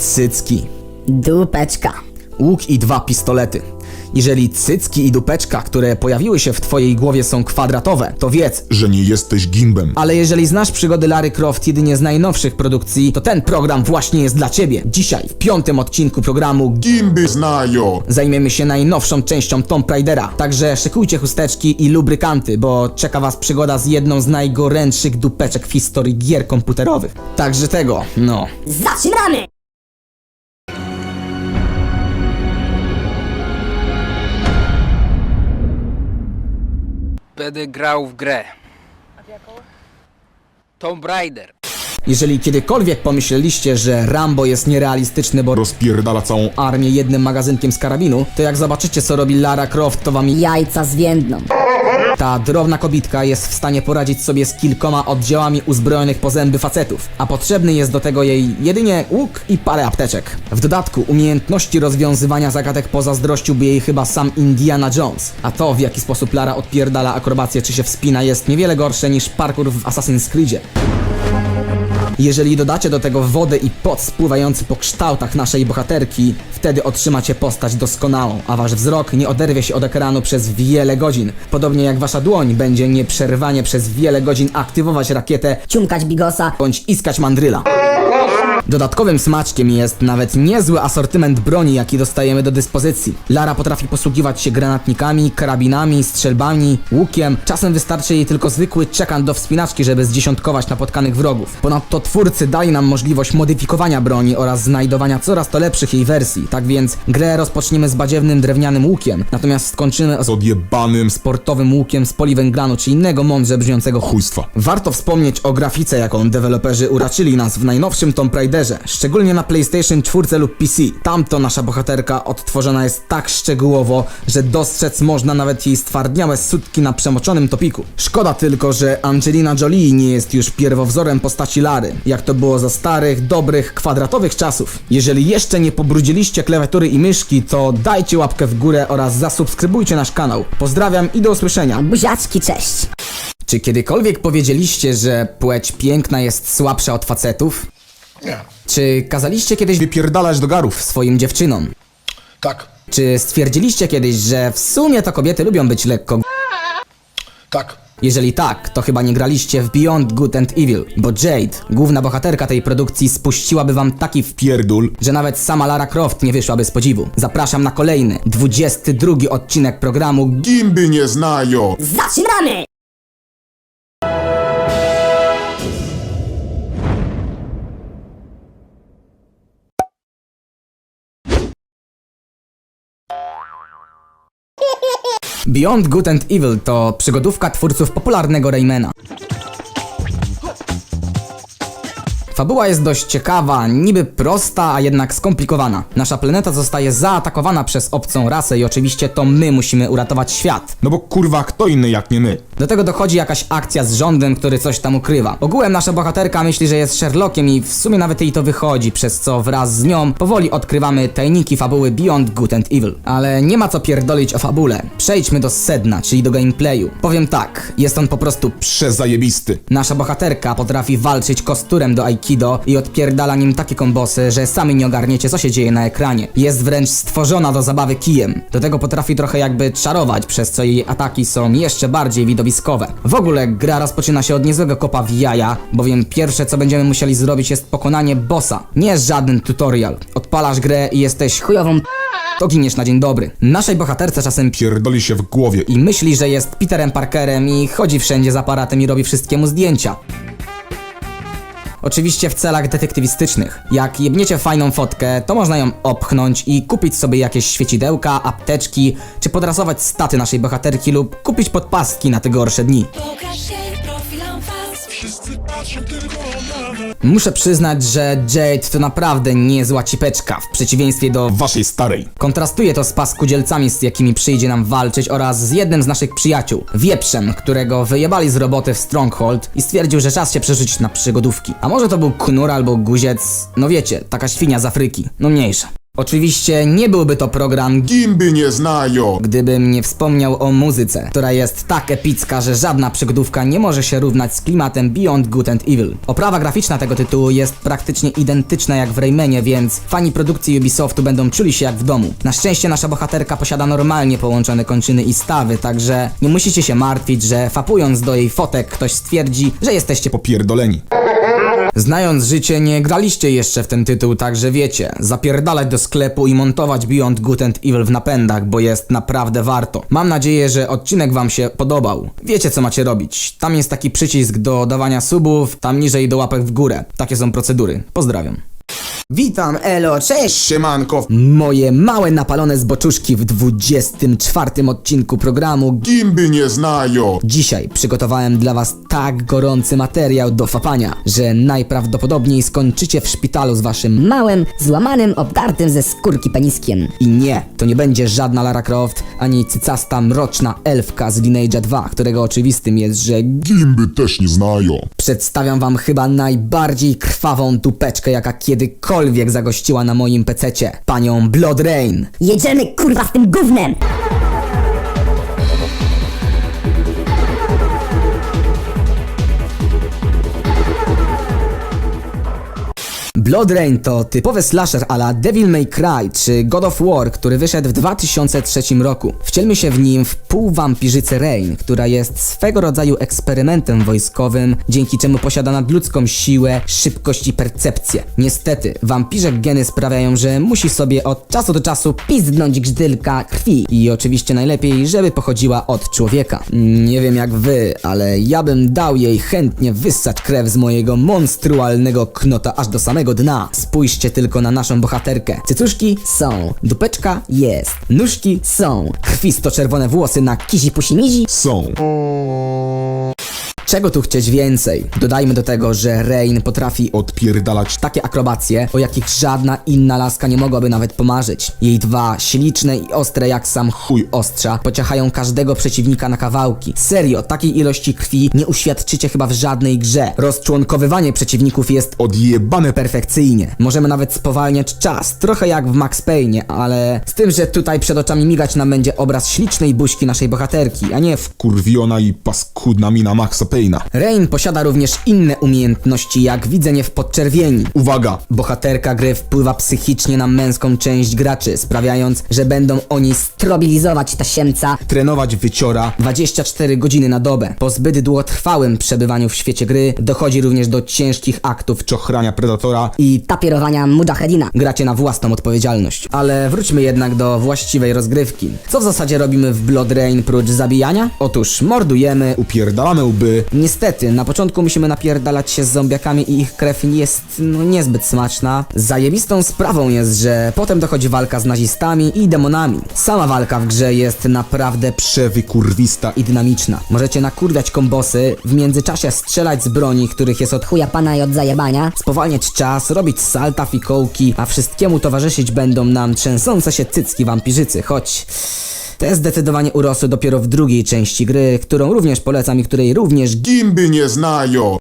cycki, Dupeczka. łuk i dwa pistolety. Jeżeli cycki i dupeczka, które pojawiły się w twojej głowie są kwadratowe, to wiedz, że nie jesteś gimbem. ale jeżeli znasz przygody Larry Croft jedynie z najnowszych produkcji, to ten program właśnie jest dla ciebie. Dzisiaj, w piątym odcinku programu Gimby znają. zajmiemy się najnowszą częścią Tomb Raidera. Także szykujcie chusteczki i lubrykanty, bo czeka was przygoda z jedną z najgorętszych dupeczek w historii gier komputerowych. Także tego, no. Zaczynamy! Będę grał w grę. Tomb Raider. Jeżeli kiedykolwiek pomyśleliście, że Rambo jest nierealistyczny, bo Rozpierdala całą armię jednym magazynkiem z karabinu, to jak zobaczycie co robi Lara Croft, to wam Jajca zwiędną. Ta drobna kobitka jest w stanie poradzić sobie z kilkoma oddziałami uzbrojonych po zęby facetów, a potrzebny jest do tego jej jedynie łuk i parę apteczek. W dodatku umiejętności rozwiązywania zagadek pozazdrościłby jej chyba sam Indiana Jones, a to w jaki sposób Lara odpierdala akrobację czy się wspina jest niewiele gorsze niż parkour w Assassin's Creedzie. Jeżeli dodacie do tego wodę i pot spływający po kształtach naszej bohaterki, wtedy otrzymacie postać doskonałą, a wasz wzrok nie oderwie się od ekranu przez wiele godzin. Podobnie jak wasza dłoń będzie nieprzerwanie przez wiele godzin aktywować rakietę Ciumkać bigosa. bądź iskać mandryla. Dodatkowym smaczkiem jest nawet niezły asortyment broni, jaki dostajemy do dyspozycji. Lara potrafi posługiwać się granatnikami, karabinami, strzelbami, łukiem. Czasem wystarczy jej tylko zwykły czekan do wspinaczki, żeby zdziesiątkować napotkanych wrogów. Ponadto twórcy dali nam możliwość modyfikowania broni oraz znajdowania coraz to lepszych jej wersji. Tak więc grę rozpoczniemy z badziewnym drewnianym łukiem, natomiast skończymy z odjebanym sportowym łukiem z poliwęglanu czy innego mądrze brzmiącego chuj. chujstwa. Warto wspomnieć o grafice, jaką deweloperzy uraczyli nas w najnowszym Tomb Raiderze, szczególnie na PlayStation 4 lub PC. Tamto nasza bohaterka odtworzona jest tak szczegółowo, że dostrzec można nawet jej stwardniałe sutki na przemoczonym topiku. Szkoda tylko, że Angelina Jolie nie jest już pierwowzorem postaci Lary, jak to było za starych, dobrych, kwadratowych czasów. Jeżeli jeszcze nie pobrudziliście klawiatury i myszki, to dajcie łapkę w górę oraz zasubskrybujcie nasz kanał. Pozdrawiam i do usłyszenia. Buziaczki, cześć. Czy kiedykolwiek powiedzieliście, że płeć piękna jest słabsza od facetów? Nie. Czy kazaliście kiedyś Wypierdalać do garów. swoim dziewczynom? Tak. Czy stwierdziliście kiedyś, że w sumie to kobiety lubią być lekko g- Tak. Jeżeli tak, to chyba nie graliście w Beyond Good and Evil, bo Jade, główna bohaterka tej produkcji, spuściłaby wam taki w Pierdul. że nawet sama Lara Croft nie wyszłaby z podziwu. Zapraszam na kolejny, 22 odcinek programu Gimby nie znają. Zaczynamy! Beyond Good and Evil to przygodówka twórców popularnego Raymana. Fabuła jest dość ciekawa, niby prosta, a jednak skomplikowana. Nasza planeta zostaje zaatakowana przez obcą rasę i oczywiście to my musimy uratować świat. No bo kurwa, kto inny jak nie my? Do tego dochodzi jakaś akcja z rządem, który coś tam ukrywa. Ogółem nasza bohaterka myśli, że jest Sherlockiem i w sumie nawet jej to wychodzi, przez co wraz z nią powoli odkrywamy tajniki fabuły Beyond Good and Evil. Ale nie ma co pierdolić o fabule. Przejdźmy do sedna, czyli do gameplayu. Powiem tak, jest on po prostu Przezajebisty. Nasza bohaterka potrafi walczyć kosturem do I odpierdala nim takie kombosy, że sami nie ogarniecie co się dzieje na ekranie. Jest wręcz stworzona do zabawy kijem. Do tego potrafi trochę jakby czarować, przez co jej ataki są jeszcze bardziej widowiskowe. W ogóle gra rozpoczyna się od niezłego kopa w jaja, bowiem pierwsze co będziemy musieli zrobić jest pokonanie bossa. Nie żaden tutorial. Odpalasz grę i jesteś chujową to giniesz na dzień dobry. Naszej bohaterce czasem Pierdoli się w głowie. i myśli, że jest Peterem Parkerem i chodzi wszędzie z aparatem i robi wszystkiemu zdjęcia. Oczywiście w celach detektywistycznych. Jak jebniecie fajną fotkę, to można ją opchnąć i kupić sobie jakieś świecidełka, apteczki, czy podrasować staty naszej bohaterki lub kupić podpastki na te gorsze dni. Pokaż się profilom fans Wszyscy patrzą tylko. Muszę przyznać, że Jade to naprawdę niezła cipeczka, w przeciwieństwie do Waszej starej. Kontrastuje to z paskudzielcami, z jakimi przyjdzie nam walczyć oraz z jednym z naszych przyjaciół, Wieprzem, którego wyjebali z roboty w Stronghold i stwierdził, że czas się przerzucić na przygodówki. A może to był knur albo guziec, no wiecie, taka świnia z Afryki, no mniejsza. Oczywiście nie byłby to program Gimby nie znają. gdybym nie wspomniał o muzyce, która jest tak epicka, że żadna przygodówka nie może się równać z klimatem Beyond Good and Evil. Oprawa graficzna tego tytułu jest praktycznie identyczna jak w Raymanie, więc fani produkcji Ubisoftu będą czuli się jak w domu. Na szczęście nasza bohaterka posiada normalnie połączone kończyny i stawy, także nie musicie się martwić, że fapując do jej fotek ktoś stwierdzi, że jesteście Popierdoleni. Znając życie, nie graliście jeszcze w ten tytuł, także wiecie, zapierdalać do sklepu i montować Beyond Good and Evil w napędach, bo jest naprawdę warto. Mam nadzieję, że odcinek wam się podobał. Wiecie co macie robić. Tam jest taki przycisk do dawania subów, tam niżej do łapek w górę. Takie są procedury. Pozdrawiam. Witam, elo, cześć! Siemanko. Moje małe napalone zboczuszki w 24 odcinku programu Gimby nie znają. Dzisiaj przygotowałem dla Was tak gorący materiał do fapania, że najprawdopodobniej skończycie w szpitalu z Waszym Małym, złamanym, obdartym ze skórki peniskiem. I nie, to nie będzie żadna Lara Croft, ani cycasta mroczna elfka z Lineage'a 2, którego oczywistym jest, że Gimby też nie znają. przedstawiam wam chyba najbardziej krwawą dupeczkę, jaka kiedykolwiek zagościła na moim pececie. Panią Blood Rain. Jedziemy kurwa z tym gównem! Blood Rain to typowy slasher ala Devil May Cry czy God of War, który wyszedł w 2003 roku. Wcielmy się w nim w półwampirzycę Rain, która jest swego rodzaju eksperymentem wojskowym, dzięki czemu posiada nadludzką siłę, szybkość i percepcję. Niestety, wampirze geny sprawiają, że musi sobie od czasu do czasu pizdnąć gzdylka krwi i oczywiście najlepiej, żeby pochodziła od człowieka. Nie wiem jak wy, ale ja bym dał jej chętnie wyssać krew z mojego monstrualnego knota aż do samego dna. Spójrzcie tylko na naszą bohaterkę. Cycuszki są, dupeczka jest, nóżki są, krwisto-czerwone włosy na kizi pusimizi Są. Czego tu chcieć więcej? Dodajmy do tego, że Rain potrafi Odpierdalać takie akrobacje, o jakich żadna inna laska nie mogłaby nawet pomarzyć. Jej dwa, śliczne i ostre jak sam chuj ostrza, pociachają każdego przeciwnika na kawałki. Serio, takiej ilości krwi nie uświadczycie chyba w żadnej grze. Rozczłonkowywanie przeciwników jest odjebane perfekcyjnie. Możemy nawet spowalniać czas, trochę jak w Max Payne, ale z tym, że tutaj przed oczami migać nam będzie obraz ślicznej buźki naszej bohaterki, a nie w kurwiona i paskudna mina Maxa Payna. Rain posiada również inne umiejętności, jak widzenie w podczerwieni. Uwaga. Bohaterka gry wpływa psychicznie na męską część graczy, sprawiając, że będą oni Trobilizować tasiemca. trenować wyciora 24 godziny na dobę. Po zbyt długotrwałym przebywaniu w świecie gry dochodzi również do ciężkich aktów Czochrania predatora. i Tapierowania mujahedina. gracie na własną odpowiedzialność. Ale wróćmy jednak do właściwej rozgrywki. Co w zasadzie robimy w Blood Rain prócz zabijania? Otóż mordujemy, Upierdalamy łby. Niestety, na początku musimy napierdalać się z zombiakami i ich krew jest no niezbyt smaczna. Zajebistą sprawą jest, że potem dochodzi walka z nazistami i demonami. Sama walka w grze jest naprawdę Przewykurwista i dynamiczna. Możecie nakurwiać kombosy, w międzyczasie strzelać z broni, których jest od Chuja pana i od zajebania. spowalniać czas, robić salta, fikołki, a wszystkiemu towarzyszyć będą nam trzęsące się cycki wampirzycy, choć... Te zdecydowanie urosły dopiero w drugiej części gry, którą również polecam i której również Gimby nie znają.